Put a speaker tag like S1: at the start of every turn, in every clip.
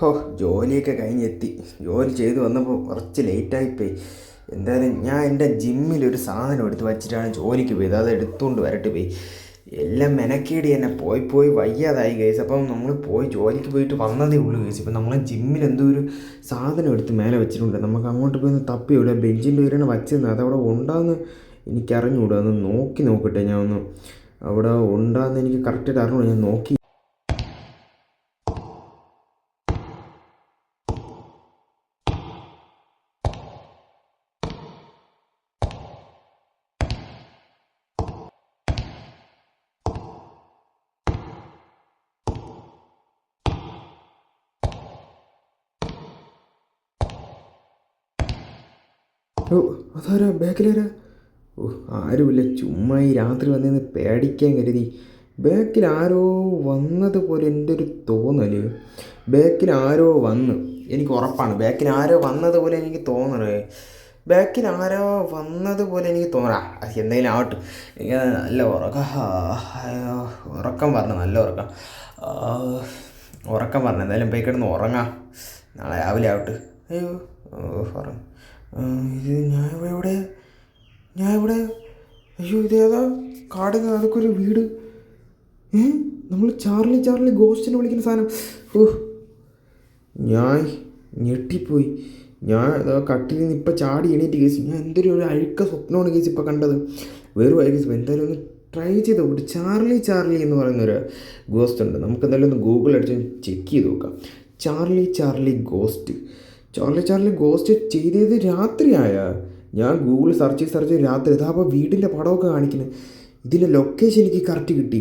S1: ഹോ ജോലിയൊക്കെ കഴിഞ്ഞെത്തി. ജോലി ചെയ്ത് വന്നപ്പോൾ കുറച്ച് ലേറ്റായിപ്പോയി. എന്തായാലും ഞാൻ എന്റെ ജിമ്മിൽ ഒരു സാധനം എടുത്ത് വച്ചിട്ടാണ് ജോലിക്ക് പോയത്. അത് എടുത്തുകൊണ്ട് വരട്ട് പോയി. എല്ലാം മെനക്കേടി തന്നെ. പോയി പോയി വയ്യാതായി കേസ് അപ്പം നമ്മൾ പോയി ജോലിക്ക് പോയിട്ട് വന്നതേ ഉള്ളൂ കേസ് ഇപ്പം നമ്മൾ ജിമ്മിൽ എന്തോ ഒരു സാധനം എടുത്ത് മേലെ വെച്ചിട്ടുണ്ട്. നമുക്ക് അങ്ങോട്ട് പോയി ഒന്ന് തപ്പി ഇവിടെ ബെഞ്ചിന്റെ ഉയരാണ് വച്ചിരുന്നത് അതവിടെ ഉണ്ടോയെന്ന് എനിക്കറിഞ്ഞുകൂടാ ഒന്ന് നോക്കി നോക്കട്ടെ ഞാൻ ഒന്ന്. അവിടെ ഉണ്ടോയെന്ന് എനിക്ക് കറക്റ്റായിട്ട് അറിഞ്ഞു ഞാൻ നോക്കി ഓ അതാരാ? ബാക്കിലാരാ? ഓ ആരുമില്ല. ചുമ്മാ ഈ രാത്രി വന്നിന്ന് പേടിക്കാൻ കരുതി. ബാക്കിൽ ആരോ വന്നതുപോലെ എന്റെ ഒരു തോന്നൽ. ബാക്കിൽ ആരോ വന്ന്. എനിക്ക് ഉറപ്പാണ്. ബാക്കിൽ ആരോ വന്നതുപോലെ എനിക്ക് തോന്നണേ ബാക്കിൽ ആരോ വന്നതുപോലെ എനിക്ക് തോന്നണ എന്തെങ്കിലും ആവട്ടെ. എനിക്ക് നല്ല ഉറക്കം. ഉറക്കം പറഞ്ഞു നല്ല ഉറക്കം. ഉറക്കം പറഞ്ഞു എന്തായാലും പോയി കിടന്ന് ഉറങ്ങാം. നാളെ രാവിലെ ആവട്ടെ. അയ്യോ ഓ ഉറങ്ങും. ഇത് ഞാൻ ഇവിടെ ഞാൻ ഇവിടെ അയ്യോ ഇതേതാ കാട് അതൊക്കെ ഒരു വീട്. ഏ? നമ്മൾ ചാർലി ചാർലി ഗോസ്റ്റിനെ വിളിക്കുന്ന സാധനം. ഓ ഞാൻ ഞെട്ടിപ്പോയി. ഞാൻ കട്ടിൽ നിന്ന് ഇപ്പം ചാടി എണീറ്റ് കേസ്. ഞാൻ എന്തൊരു ഒരു അഴുക്ക സ്വപ്നമാണ് കേസ് ഇപ്പം കണ്ടത്. വേറെ വൈ കേസ് എന്തായാലും ഒന്ന് ട്രൈ ചെയ്ത്? നോക്കട്ടെ ചാർലി ചാർലി എന്ന് പറയുന്ന ഒരു ഗോസ്റ്റ് ഉണ്ട്. നമുക്ക് എന്തായാലും ഒന്ന് ഗൂഗിൾ അടിച്ച് ചെക്ക് ചെയ്ത് നോക്കാം. Charlie Charlie ghost Charlie Charlie ghost ചെയ്തത് രാത്രിയായ. ഞാൻ ഗൂഗിൾ സെർച്ച് ചെയ്ത് സെർച്ച് ചെയ്ത് രാത്രി. ഇതാ അപ്പോൾ വീടിന്റെ പടമൊക്കെ കാണിക്കുന്നത് ഇതിന്റെ ലൊക്കേഷൻ എനിക്ക് കറക്റ്റ് കിട്ടി.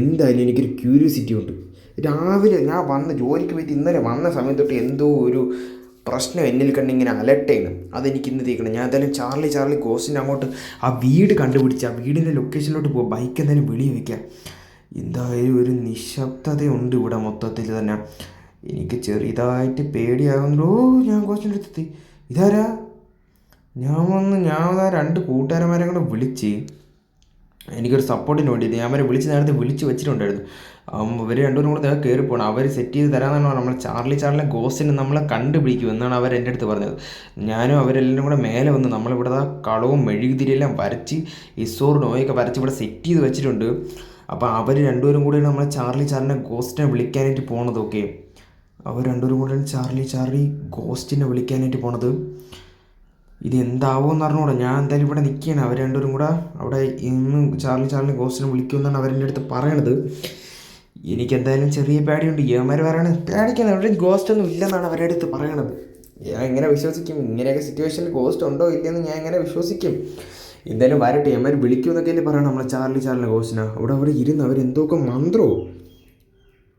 S1: എന്തായാലും എനിക്കൊരു ക്യൂരിയോസിറ്റി ഉണ്ട്. രാവിലെ ഞാൻ വന്ന ജോലിക്ക് പോയിട്ട് ഇന്നലെ വന്ന സമയം തൊട്ട് എന്തോ ഒരു പ്രശ്നം എന്നിൽ കണ്ട് ഇങ്ങനെ അലർട്ടേന്ന് അതെനിക്ക് ഇന്ന് തീക്കണം ഞാൻ എന്തായാലും ചാർലി ചാർലി ഗോസ്റ്റിന്റെ അങ്ങോട്ട് ആ വീട് കണ്ടുപിടിച്ച് ആ വീടിന്റെ ലൊക്കേഷനിലോട്ട് പോകാം ബൈക്ക് എന്തായാലും വെളി വയ്ക്കാം എന്തായാലും ഒരു നിശബ്ദതയുണ്ട് ഇവിടെ മൊത്തത്തിൽ തന്നെ. എനിക്ക് ചെറിയതായിട്ട് പേടിയാകുന്നു ഓ ഞാൻ കോച്ചിന്റെ അടുത്തെത്തി. ഇതാരാ? ഞാൻ വന്ന് ഞാൻ ആ രണ്ട് കൂട്ടുകാരന്മാരെ കൂടെ വിളിച്ച് എനിക്കൊരു സപ്പോർട്ടിന് വേണ്ടിയിട്ട് ഞാൻ അവരെ വിളിച്ച് നേരത്തെ വിളിച്ച് വെച്ചിട്ടുണ്ടായിരുന്നു. ഇവർ രണ്ടുപേരും കൂടെ നേരെ കയറി പോകണം അവർ സെറ്റ് ചെയ്ത് തരാമെന്നാണ് നമ്മൾ ചാർലി ചാർലിനെ ഗോസ്റ്റിനെ നമ്മളെ കണ്ടുപിടിക്കും എന്നാണ് അവർ എന്റെ അടുത്ത് പറഞ്ഞത്. ഞാനും അവരെല്ലാം കൂടെ മേലെ വന്ന് നമ്മളിവിടെ ആ കളവും മെഴുകുതിരിയെല്ലാം വരച്ച് ഇസോർ നോയൊക്കെ വരച്ച് ഇവിടെ സെറ്റ് ചെയ്ത് വെച്ചിട്ടുണ്ട്. അപ്പോൾ അവർ രണ്ടുപേരും കൂടി നമ്മളെ ചാർലി ചാറിനെ ഗോസ്റ്റിനെ വിളിക്കാനായിട്ട് പോണത് അവർ രണ്ടുപേരും കൂടെയാണ് ചാർലി ചാർലി ഗോസ്റ്റിനെ വിളിക്കാനായിട്ട് പോണത്. ഇത് എന്താവുമെന്ന് അറിഞ്ഞൂടാ. ഞാൻ എന്തായാലും ഇവിടെ നിൽക്കുകയാണ് അവർ രണ്ടുപേരും കൂടെ അവിടെ ഇന്ന് ചാർലി ചാർലി ഗോസ്റ്റിനെ വിളിക്കുമെന്നാണ് അവരെന്റെ അടുത്ത് പറയണത്. എനിക്ക് എന്തായാലും ചെറിയ പേടിയുണ്ട്. ഏമാർ പറയണത് പേടിക്കാൻ അവിടെ ഗോസ്റ്റ് ഒന്നും ഇല്ലെന്നാണ് അവരുടെ അടുത്ത് പറയണത്. ഞാൻ എങ്ങനെ വിശ്വസിക്കും? ഇങ്ങനെയൊക്കെ സിറ്റുവേഷനിൽ ഗോസ്റ്റ് ഉണ്ടോ ഇല്ലയെന്ന് ഞാൻ എങ്ങനെ വിശ്വസിക്കും? എന്തായാലും വരട്ടെ. ഏമാർ വിളിക്കുമെന്നൊക്കെ പറയണം നമ്മളെ ചാർലി ചാർലി ഗോസ്റ്റിനാണ് അവിടെ അവിടെ ഇരുന്ന് അവരെന്തൊക്കെ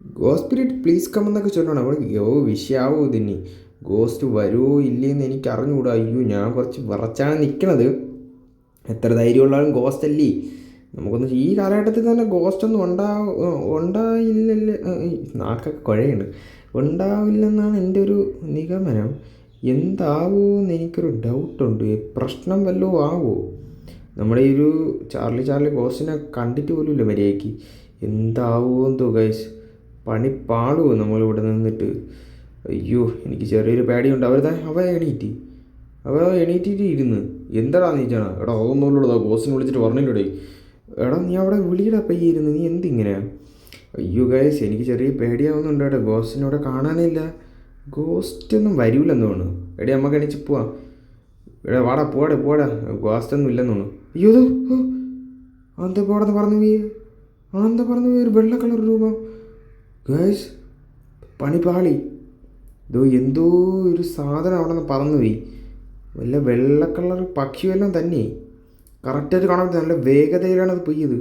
S1: മന്ത്രോ ഗോസ്പിരിറ്റ് പ്ലീസ് കം എന്നൊക്കെ ചൊല്ലണം അവിടെ യോ വിഷയാവോ ഇതിനി? ഗോസ്റ്റ് വരുമോ ഇല്ലയെന്ന് എനിക്ക് അറിഞ്ഞുകൂടാ. അയ്യോ ഞാൻ കുറച്ച് വിറച്ചാണ് നിൽക്കണത് എത്ര ധൈര്യമുള്ളാലും ഗോസ്റ്റ് അല്ലേ? നമുക്കൊന്ന് ഈ കാലഘട്ടത്തിൽ തന്നെ ഗോസ്റ്റ് ഒന്നും ഉണ്ടാ ഉണ്ടായില്ലല്ലേ? നാക്കൊക്കെ കുഴയുണ്ട്. ഉണ്ടാവില്ലെന്നാണ് എന്റെ ഒരു നിഗമനം. എന്താവുമെന്ന് എനിക്കൊരു ഡൗട്ടുണ്ട് പ്രശ്നം വല്ലതും ആവോ? നമ്മുടെ ഈ ഒരു ചാർലി ചാർലി ഗോസ്റ്റിനെ കണ്ടിട്ട് പോലും ഇല്ല മര്യാദയ്ക്ക്. എന്തോ ഗൈസ് പണി പാടുമോ നമ്മളിവിടെ നിന്നിട്ട്? അയ്യോ എനിക്ക് ചെറിയൊരു പേടിയുണ്ട്. അവർ അവ എണീറ്റ്. അവ എണീറ്റിട്ട് ഇരുന്ന്. എന്താടാ നീച്ചാണ് എടാ അതൊന്നുമില്ലടാ ഗോസ്റ്റിനെ വിളിച്ചിട്ട് പറഞ്ഞില്ലടേ. എടാ നീ അവിടെ വിളിയിടാ പയ്യെ ഇരുന്ന്. നീ എന്തിങ്ങനെ? അയ്യോ ഗൈസ് എനിക്ക് ചെറിയ പേടിയാവുന്നുണ്ട് എടാ ഗോസ്റ്റിനോടെ കാണാനേ കാണാനില്ല ഗോസ്റ്റ് ഒന്നും വരൂലെന്ന് തോന്നുന്നു. എടേ നമുക്ക് എണീച്ച് പോവാം. എടാ വാടാ പോടാ പോടാ ഗോസ്റ്റ് ഒന്നും ഇല്ലെന്ന് തോന്നുന്നു. അയ്യോ അതെന്താ പോടെന്ന് പറഞ്ഞു പോയി? അതെന്താ പറഞ്ഞു പോയി? ഒരു വെള്ള കളർ രൂപം. ഗൈസ് പണി പാളി. ഇതോ എന്തോ ഒരു സാധനം അവിടെ നിന്ന് പറന്നു പോയി. വല്ല വെള്ള കളർ പക്ഷിയെല്ലാം തന്നെ. കറക്റ്റായിട്ട് കാണാൻ നല്ല വേഗതയിലാണ് അത് പെയ്യത്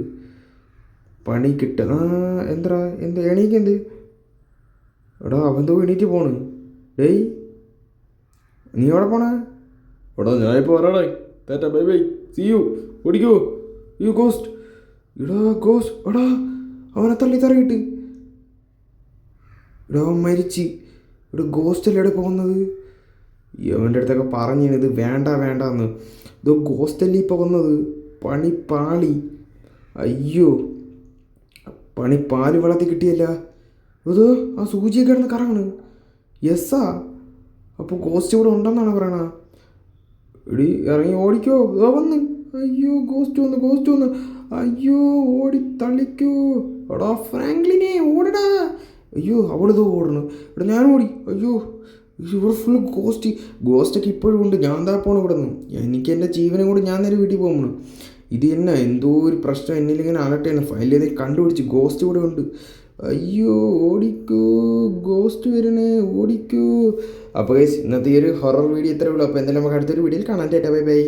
S1: പണി കിട്ടുക ആ എന്താ എന്ത് എണീക്കെന്ത് എടാ അവന്തോ എണീറ്റ് പോണ്. ഡേയ് നീ എവിടെ പോണേ? എടാ ഞാനിപ്പോൾ വരാടേ. തേറ്റ ബൈ ബൈ. സി യു ഓടിക്കോ. യു ഗോസ്റ്റ് എടാ ഗോസ്റ്റ് എടാ അവനെ തള്ളി തറയിട്ട് അവൻ മരിച്ച് ഗോസ്റ്റ് ഗോസ്റ്റല്ലേ ഇവിടെ പോകുന്നത്? അവന്റെ അടുത്തൊക്കെ പറഞ്ഞു ഇത് വേണ്ട വേണ്ട എന്ന് ഇത് ഗോസ്റ്റല്ലേ പോകുന്നത്? പണി പാളി അയ്യോ പണി പാൽ വെള്ളത്തിൽ കിട്ടിയല്ല. ഇത് ആ സൂചിയൊക്കെ കിടന്ന് കറങ്ങണ്. യെസ്സാ അപ്പോൾ ഗോസ്റ്റ് ഇവിടെ ഉണ്ടെന്നാണ് പറയണ? എടി ഇറങ്ങി ഓടിക്കോ. ഇതോ വന്ന്. അയ്യോ ഗോസ്റ്റ് വന്ന് ഗോസ്റ്റ് വന്ന്. അയ്യോ ഓടി തള്ളിക്കോ. എടാ ഫ്രാങ്ക്ലിനെ ഓടടാ. അയ്യോ അവളിത് ഓടണം. ഇവിടെ ഞാൻ ഓടി. അയ്യോ ഇവിടെ ഫുൾ ഗോസ്റ്റ് ഗോസ്റ്റൊക്കെ ഇപ്പോഴും ഉണ്ട്. ഞാൻ എന്താ പോണം ഇവിടെ നിന്ന്. എനിക്ക് എന്റെ ജീവനും കൂടി ഞാൻ നേരെ വീട്ടിൽ പോകണം ഇത് എന്നാ എന്തോ ഒരു പ്രശ്നം എന്നിൽ ഇങ്ങനെ അലട്ടാണ്. ഫയലിൽ കണ്ടുപിടിച്ച് ഗോസ്റ്റ് ഇവിടെ ഉണ്ട്. അയ്യോ ഓടിക്കൂ. ഗോസ്റ്റ് വരണേ ഓടിക്കൂ. അപ്പോൾ ഇന്നത്തെ ഈ ഒരു ഹൊറർ വീഡിയോ ഇത്രയേ ഉള്ളൂ. അപ്പോൾ എന്തായാലും നമുക്ക് അടുത്തൊരു വീഡിയോയിൽ കാണാൻ ചേട്ടാ ബൈ ബൈ.